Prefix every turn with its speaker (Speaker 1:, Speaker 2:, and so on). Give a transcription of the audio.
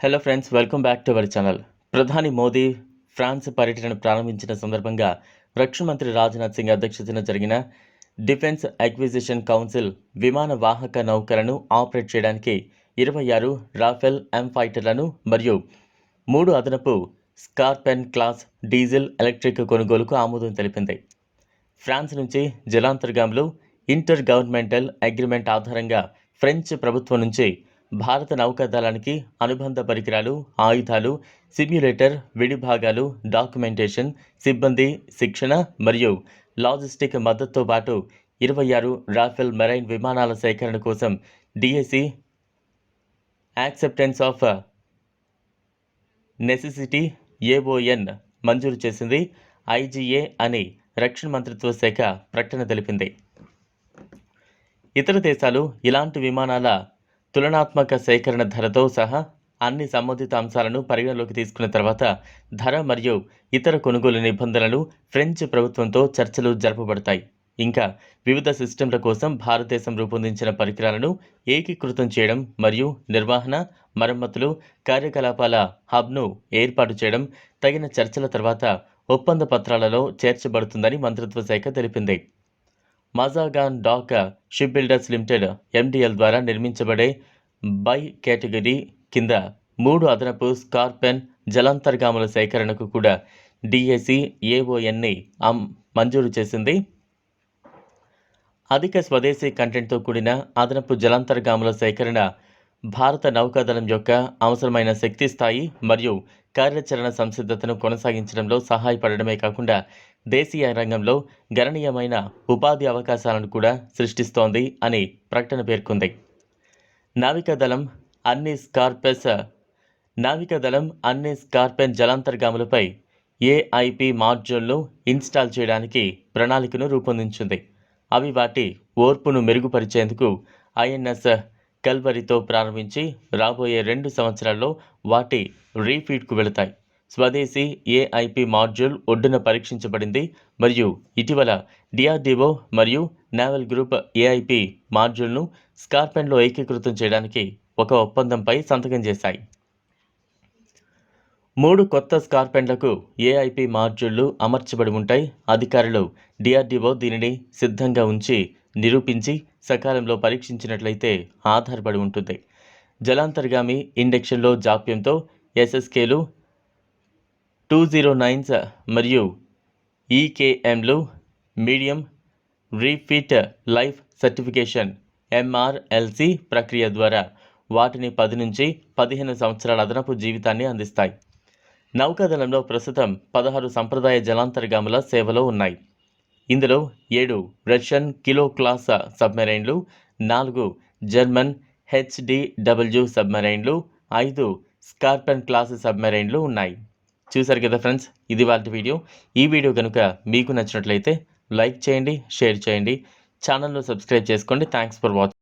Speaker 1: Hello friends welcome back to our channel ప్రధాని Modi France పర్యటనను ప్రారంభించిన సందర్భంగా రక్షణ మంత్రి రాజ్నాథ్ సింగ్ అధ్యక్షతన జరిగిన డిఫెన్స్ అక్విజిషన్ కౌన్సిల్ విమాన వాహక నౌకలను ఆపరేట్ చేయడానికి ఇరవై ఆరు రాఫెల్ ఎం ఫైటర్లను మరియు మూడు అదనపు స్కార్పెన్ క్లాస్ డీజిల్ ఎలక్ట్రిక్ కొనుగోలుకు ఆమోదం తెలిపింది. ఫ్రాన్స్ నుంచి జలాంతర్గాములు ఇంటర్ గవర్నమెంటల్ అగ్రిమెంట్ ఆధారంగా ఫ్రెంచ్ ప్రభుత్వం నుంచి భారత నౌకాదళానికి అనుబంధ పరికరాలు ఆయుధాలు సిమ్యులేటర్ విడిభాగాలు డాక్యుమెంటేషన్ సిబ్బంది శిక్షణ మరియు లాజిస్టిక్ మద్దతుతో పాటు ఇరవై ఆరు రాఫెల్ మెరైన్ విమానాల సేకరణ కోసం DAC acceptance of necessity AON మంజూరు చేసింది. ఐజీఏ అని రక్షణ మంత్రిత్వ శాఖ ప్రకటన తెలిపింది. ఇతర దేశాలు ఇలాంటి విమానాల తులనాత్మక సేకరణ ధరతో సహా అన్ని సంబంధిత అంశాలను పరిగణలోకి తీసుకున్న తర్వాత ధర మరియు ఇతర కొనుగోలు నిబంధనలు ఫ్రెంచ్ ప్రభుత్వంతో చర్చలు జరపబడతాయి. ఇంకా వివిధ సిస్టంల కోసం భారతదేశం రూపొందించిన పరికరాలను ఏకీకృతం చేయడం మరియు నిర్వహణ మరమ్మతులు కార్యకలాపాల హబ్ను ఏర్పాటు చేయడం తగిన చర్చల తర్వాత ఒప్పంద పత్రాలలో చేర్చబడుతుందని మంత్రిత్వ శాఖ తెలిపింది. Mazagon dock ship builders limited MDL ద్వారా నిర్మించబడే బై కేటగిరీ కింద మూడు అదనపు స్కార్పెన్ జలాంతర్గాముల సేకరణకు కూడా డిఎసి ఏఓఎన్ని మంజూరు చేసింది. అధిక స్వదేశీ కంటెంట్తో కూడిన అదనపు జలాంతర్గాముల సేకరణ భారత నౌకాదళం యొక్క అవసరమైన శక్తి స్థాయి మరియు కార్యాచరణ సంసిద్ధతను కొనసాగించడంలో సహాయపడడమే కాకుండా దేశీయ రంగంలో గణనీయమైన ఉపాధి అవకాశాలను కూడా సృష్టిస్తోంది అని ప్రకటన పేర్కొంది. నావికాదళం అన్ని స్కార్పెస్ నావికాదళం అన్ని స్కార్పెన్ జలాంతర్గాములపై ఏఐపి మాడ్యూల్ను ఇన్స్టాల్ చేయడానికి ప్రణాళికను రూపొందించింది. అవి వాటి ఓర్పును మెరుగుపరిచేందుకు ఐఎన్ఎస్ కల్వరితో ప్రారంభించి రాబోయే రెండు సంవత్సరాల్లో వాటి రీఫీడ్కు వెళతాయి. స్వదేశీ ఏఐపి మాడ్యూల్ ఒడ్డున పరీక్షించబడింది మరియు ఇటీవల డిఆర్డీఓ మరియు నావల్ గ్రూప్ ఏఐపి మాడ్యూల్ను స్కార్పెన్లో ఏకీకృతం చేయడానికి ఒక ఒప్పందంపై సంతకం చేశాయి. మూడు కొత్త స్కార్పెన్లకు ఏఐపి మాడ్యూళ్ళు అమర్చబడి ఉంటాయి. అధికారులు డిఆర్డిఓ దీనిని సిద్ధంగా ఉంచి నిరూపించి సకాలంలో పరీక్షించినట్లయితే ఆధారపడి ఉంటుంది. జలాంతర్గామి ఇండక్షన్లో జాప్యంతో ఎస్ఎస్కేలు టూ జీరో నైన్స్ మరియు ఈకేఎంలు medium refit life certification MRLC ప్రక్రియ ద్వారా వాటిని పది నుంచి పదిహేను సంవత్సరాల అదనపు జీవితాన్ని అందిస్తాయి. నౌకాదళంలో ప్రస్తుతం పదహారు సంప్రదాయ జలాంతర్గాముల సేవలో ఉన్నాయి. ఇందులో ఏడు రష్యన్ కిలో క్లాస్ సబ్మెరైన్లు నాలుగు జర్మన్ హెచ్డిడబ్ల్యూ సబ్మెరైన్లు ఐదు స్కార్పెన్ క్లాస్ సబ్మెరైన్లు ఉన్నాయి. చూసారు కదా ఫ్రెండ్స్ ఇది వాళ్ళ వీడియో. ఈ వీడియో కనుక మీకు నచ్చినట్లయితే లైక్ చేయండి షేర్ చేయండి. ఛానల్ను సబ్స్క్రైబ్ చేసుకోండి. Thanks for watching